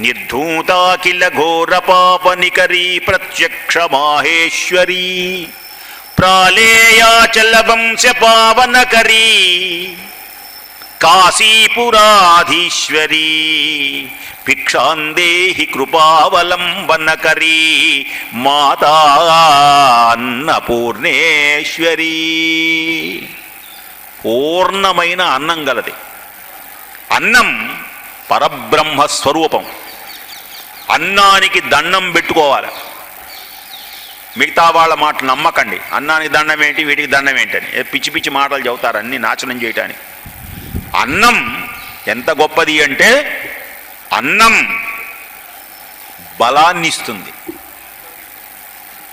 నిర్ధూతాఖిల ఘోర పాపనికరీ ప్రత్యక్ష మాహేశ్వరీ ప్రాళేయాచల వంశ పావనకరీ. కాశీపురాధీశ్వరీ. భిక్షాందేహి కృపావలంబనకరీ. మాతా అన్నపూర్ణేశ్వరీ. పూర్ణమైన అన్నం గలది. అన్నం పరబ్రహ్మ స్వరూపం అన్నానికి దండం పెట్టుకోవాలి. మిగతా వాళ్ళ మాట నమ్మకండి. అన్నానికి దండం ఏంటి? వీటికి దండం ఏంటని. పిచ్చి పిచ్చి మాటలు చెబుతారు అన్ని నాశనం చేయటానికి. అన్నం ఎంత గొప్పది అంటే అన్నం బలాన్ని ఇస్తుంది.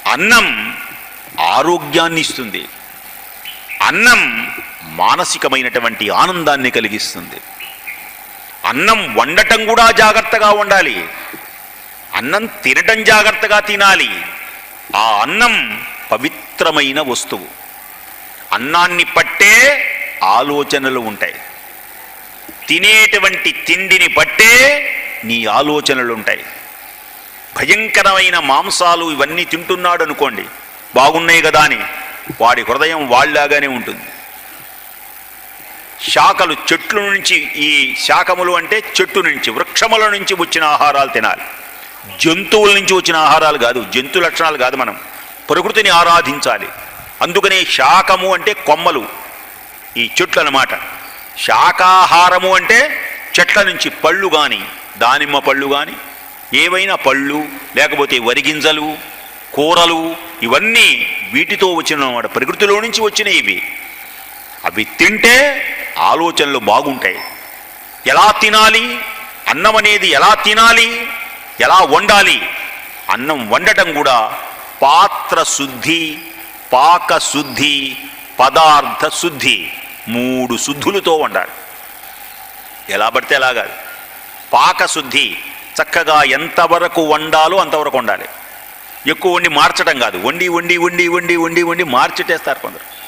అన్నం ఆరోగ్యాన్ని ఇస్తుంది. అన్నం మానసికమైనటువంటి ఆనందాన్ని కలిగిస్తుంది. అన్నం వండటం కూడా జాగ్రత్తగా ఉండాలి అన్నం తినటం జాగ్రత్తగా తినాలి. ఆ అన్నం పవిత్రమైన వస్తువు. అన్నాన్ని పట్టే ఆలోచనలు ఉంటాయి. తినేటువంటి తిండిని బట్టే నీ ఆలోచనలు ఉంటాయి. భయంకరమైన మాంసాలు ఇవన్నీ తింటున్నాడు అనుకోండి బాగున్నాయి కదా అని వాడి హృదయం వాళ్ళలాగానే ఉంటుంది. శాఖలు చెట్లు నుంచి ఈ శాఖములు అంటే చెట్టు నుంచి వృక్షముల నుంచి వచ్చిన ఆహారాలు తినాలి. జంతువుల నుంచి వచ్చిన ఆహారాలు కాదు జంతు లక్షణాలు కాదు మనం. ప్రకృతిని ఆరాధించాలి. అందుకనే శాఖము అంటే కొమ్మలు ఈ చెట్లు అన్నమాట శాకాహారము అంటే చెట్ల నుంచి పళ్ళు కానీ దానిమ్మ పళ్ళు కానీ ఏవైనా పళ్ళు లేకపోతే వరిగింజలు కూరలు ఇవన్నీ వీటితో వచ్చిన అన్నమాట ప్రకృతిలో నుంచి వచ్చినవి ఇవి. అవి తింటే ఆలోచనలు బాగుంటాయి. ఎలా తినాలి? అన్నం అనేది ఎలా తినాలి? ఎలా వండాలి? అన్నం వండటం కూడా పాత్ర శుద్ధి పాక శుద్ధి పదార్థ శుద్ధి మూడు శుద్ధులతో వండాలి. ఎలా పడితే ఎలా కాదు పాక శుద్ధి చక్కగా ఎంతవరకు వండాలో అంతవరకు వండాలి. ఎక్కువ వండి మార్చడం కాదు. వండి వండి వండి వండి వండి వండి మార్చిటేస్తారు కొందరు.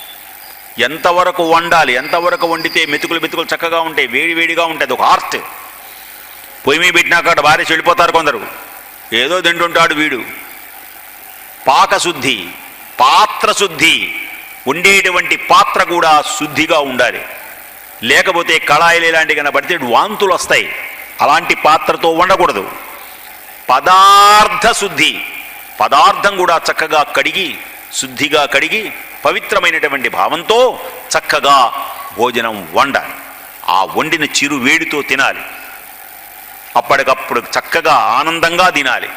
ఎంతవరకు వండాలి ఎంతవరకు వండితే మెతుకులు మెతుకులు చక్కగా ఉంటాయి వేడి వేడిగా ఉంటుంది ఒక ఆర్ట్ పొయ్యి మీద పెట్టినాక అక్కడ భార్య చెడిపోతారు కొందరు. ఏదో తింటుంటాడు వీడు. పాకశుద్ధి పాత్ర శుద్ధి ఉండేటువంటి పాత్ర కూడా శుద్ధిగా ఉండాలి. లేకపోతే కళాయిలు ఇలాంటి కన్నా పడితే వాంతులు వస్తాయి. అలాంటి పాత్రతో వండకూడదు. పదార్థ శుద్ధి పదార్థం కూడా చక్కగా కడిగి శుద్ధిగా కడిగి పవిత్రమైనటువంటి భావంతో చక్కగా భోజనం వండాలి. ఆ వండిన చిరు వేడితో తినాలి. అప్పటికప్పుడు చక్కగా ఆనందంగా తినాలి.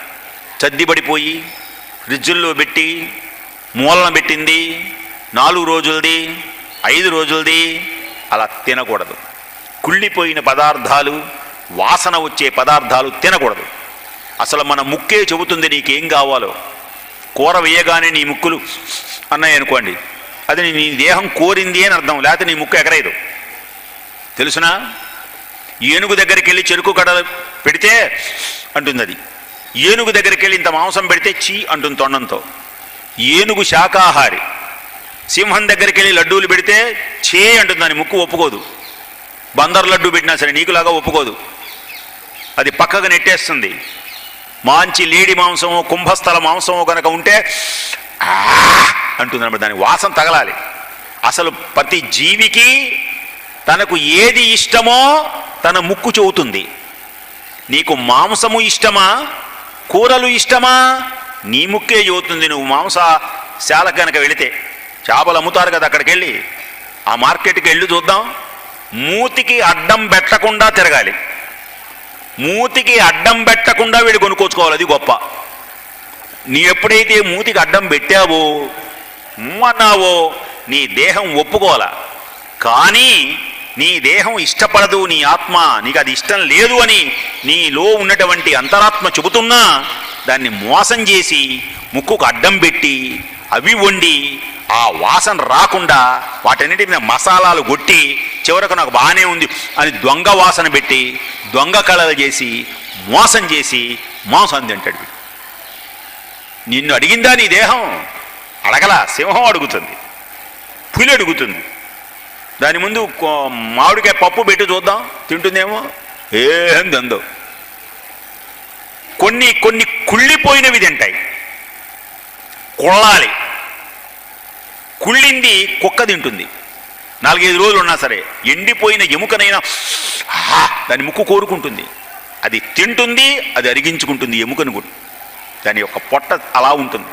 చద్దిబడిపోయి ఫ్రిడ్జుల్లో పెట్టి మూలన పెట్టింది నాలుగు రోజులది ఐదు రోజులది అలా తినకూడదు. కుళ్ళిపోయిన పదార్థాలు వాసన వచ్చే పదార్థాలు తినకూడదు. అసలు మన ముక్కే చెబుతుంది నీకేం కావాలో. కూర వేయగానే నీ ముక్కులు అన్నాయి అనుకోండి. అది నీ దేహం కోరింది అని అర్థం లేకపోతే నీ ముక్కు ఎగరేదు తెలుసునా? ఏనుగు దగ్గరికి వెళ్ళి చెరుకు గడ పెడితే అంటుంది అది. ఏనుగు దగ్గరికి వెళ్ళి ఇంత మాంసం పెడితే చీ అంటుంది తొండంతో. ఏనుగు శాకాహారి. సింహం దగ్గరికి వెళ్ళి లడ్డూలు పెడితే చే అంటుంది దాని ముక్కు ఒప్పుకోదు. బందర్ లడ్డు పెట్టినా సరే నీకులాగా ఒప్పుకోదు. అది పక్కకు నెట్టేస్తుంది. మంచి లేడి మాంసము కుంభస్థల మాంసము కనుక ఉంటే అంటుంది దాని వాసన తగలాలి. అసలు ప్రతి జీవికి తనకు ఏది ఇష్టమో తన ముక్కు చెబుతుంది. నీకు మాంసము ఇష్టమా? కూరలు ఇష్టమా? నీ ముక్కే చెబుతుంది. నువ్వు మాంసశాల కనుక వెళితే చేపలు అమ్ముతారు కదా అక్కడికి వెళ్ళి ఆ మార్కెట్కి వెళ్ళి చూద్దాం. మూతికి అడ్డం పెట్టకుండా తిరగాలి. మూతికి అడ్డం పెట్టకుండా వీడు కొనుక్కోచుకోవాలి అది గొప్ప. నీ ఎప్పుడైతే మూతికి అడ్డం పెట్టావో అన్నావో నీ దేహం ఒప్పుకోవాల? కానీ నీ దేహం ఇష్టపడదు నీ ఆత్మ నీకు అది ఇష్టం లేదు అని నీలో ఉన్నటువంటి అంతరాత్మ చెబుతున్నా దాన్ని మోసం చేసి ముక్కుకు అడ్డం పెట్టి అవి వండి ఆ వాసన రాకుండా వాటన్నిటి మీద మసాలాలు కొట్టి చివరకు నాకు బాగానే ఉంది అని దొంగ వాసన పెట్టి దొంగ కళలు చేసి మోసం చేసి మోసం తింటాడు నిన్ను అడిగిందా నీ దేహం? అడగల. సింహం అడుగుతుంది. పులి అడుగుతుంది. దాని ముందు మామిడికాయ పప్పు పెట్టి చూద్దాం. తింటుందేమో? ఏం దందో కొన్ని కొన్ని కుళ్ళిపోయినవి తింటాయి. కుళ్ళాలి కుళ్ళింది కుక్క తింటుంది. నాలుగైదు రోజులు ఉన్నా సరే ఎండిపోయిన ఎముకనైనా దాని ముక్కు కోరుకుంటుంది. అది తింటుంది అది అరిగించుకుంటుంది ఎముకను కూడా. దాని యొక్క పొట్ట అలా ఉంటుంది.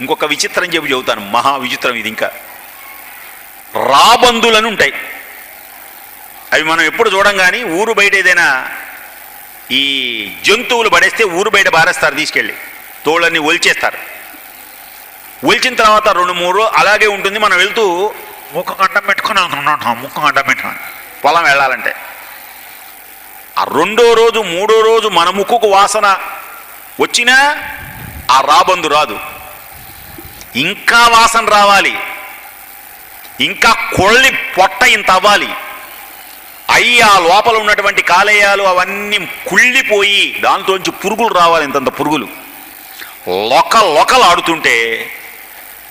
ఇంకొక విచిత్రం చెప్పి చెబుతాను మహా విచిత్రం ఇది ఇంకా. రాబందులను ఉంటాయి. అవి మనం ఎప్పుడు చూడం కానీ ఊరు బయట ఏదైనా ఈ జంతువులు పడేస్తే ఊరు బయట బారేస్తారు తీసుకెళ్ళి. తోళ్ళని ఒలిచేస్తారు. ఒలిచిన తర్వాత రెండు మూడు అలాగే ఉంటుంది. మనం వెళ్తూ ముఖం గడ్డం పెట్టుకుని అనుకున్నాం ముఖం గడ్డం పెట్టుకుని. పొలం వెళ్ళాలంటే. ఆ రెండో రోజు మూడో రోజు మన ముక్కుకు వాసన వచ్చినా ఆ రాబందు రాదు. ఇంకా వాసన రావాలి. ఇంకా కొళ్ళి పొట్ట ఇంత అవ్వాలి. అయ్యి ఆ లోపల ఉన్నటువంటి కాలేయాలు అవన్నీ కుళ్ళిపోయి దాంట్లోంచి పురుగులు రావాలి ఇంతంత పురుగులు. లొక లొకలు ఆడుతుంటే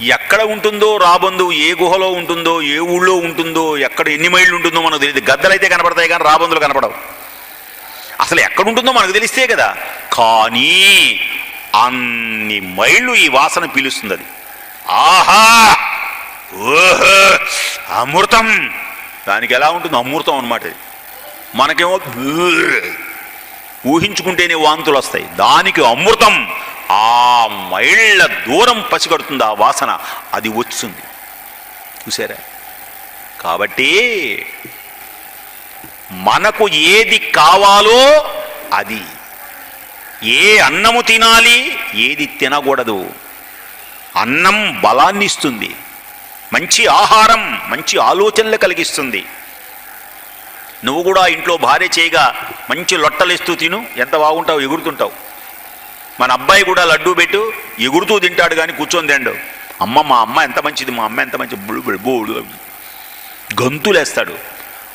ఎక్కడ ఉంటుందో రాబందు ఏ గుహలో ఉంటుందో ఏ ఊళ్ళో ఉంటుందో ఎక్కడ ఎన్ని మైళ్ళు ఉంటుందో మనకు తెలియదు. గద్దలైతే కనపడతాయి కానీ రాబందులు కనపడవు. అసలు ఎక్కడ ఉంటుందో మనకు తెలిస్తే కదా. కానీ అన్ని మైళ్ళు ఈ వాసన పీలుస్తుంది అది ఆహా! ఓహో! అమృతం! దానికి ఎలా ఉంటుంది అమృతం అనమాట మనకేమో ఊహించుకుంటేనే వాంతులు వస్తాయి దానికి అమృతం! ఆ మైళ్ళ దూరం పసిగడుతుంది ఆ వాసన. అది వచ్చింది. చూసారా కాబట్టి మనకు ఏది కావాలో అది. ఏ అన్నము తినాలి ఏది తినకూడదు. అన్నం బలాన్ని ఇస్తుంది. మంచి ఆహారం మంచి ఆలోచనలు కలిగిస్తుంది. నువ్వు కూడా ఇంట్లో భార్య చేయగా మంచి లొట్టలేస్తూ తిను. ఎంత బాగుంటావు ఎగురుతుంటావు. మన అబ్బాయి కూడా లడ్డూ పెట్టు ఎగురుతూ తింటాడు కానీ కూర్చొని తిండు. అమ్మ మా అమ్మ ఎంత మంచిది మా అమ్మ ఎంత మంచి బుడు బుడు బోడు గంతులేస్తాడు.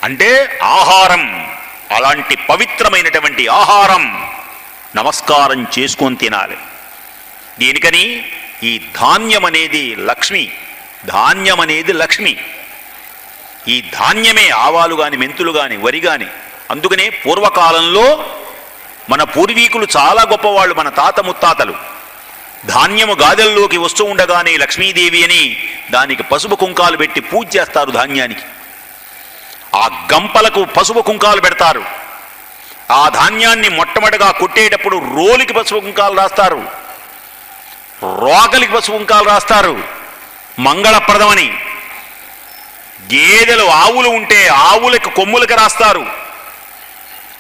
అంటే ఆహారం అలాంటి పవిత్రమైనటువంటి ఆహారం నమస్కారం చేసుకొని తినాలి. దీనికని ఈ ధాన్యం అనేది లక్ష్మి ధాన్యం అనేది లక్ష్మి. ఈ ధాన్యమే ఆవాలు కానీ మెంతులు కానీ వరి కానీ అందుకనే పూర్వకాలంలో మన పూర్వీకులు చాలా గొప్పవాళ్ళు మన తాత ముత్తాతలు. ధాన్యము గాదెల్లోకి వస్తూ ఉండగానే లక్ష్మీదేవి అని దానికి పసుపు కుంకాలు పెట్టి పూజ చేస్తారు ధాన్యానికి. ఆ గంపలకు పసుపు కుంకాలు పెడతారు. ఆ ధాన్యాన్ని మొట్టమొదటిగా కొట్టేటప్పుడు రోలికి పసుపు కుంకాలు రాస్తారు. రోగలికి పసుపు కుంకాలు రాస్తారు. మంగళప్రదమని. గేదెలు ఆవులు ఉంటే ఆవులకు కొమ్ములకు రాస్తారు.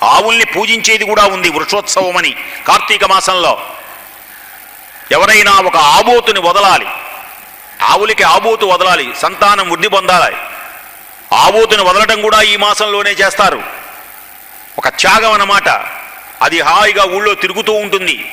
ఆవుల్ని పూజించేది కూడా ఉంది వృషోత్సవం అని కార్తీక మాసంలో. ఎవరైనా ఒక ఆబోతుని వదలాలి ఆవులకి ఆబోతు వదలాలి సంతానం వృద్ధి పొందాలి ఆబోతుని వదలటం కూడా ఈ మాసంలోనే చేస్తారు. ఒక త్యాగం అన్నమాట. అది హాయిగా ఊళ్ళో తిరుగుతూ ఉంటుంది.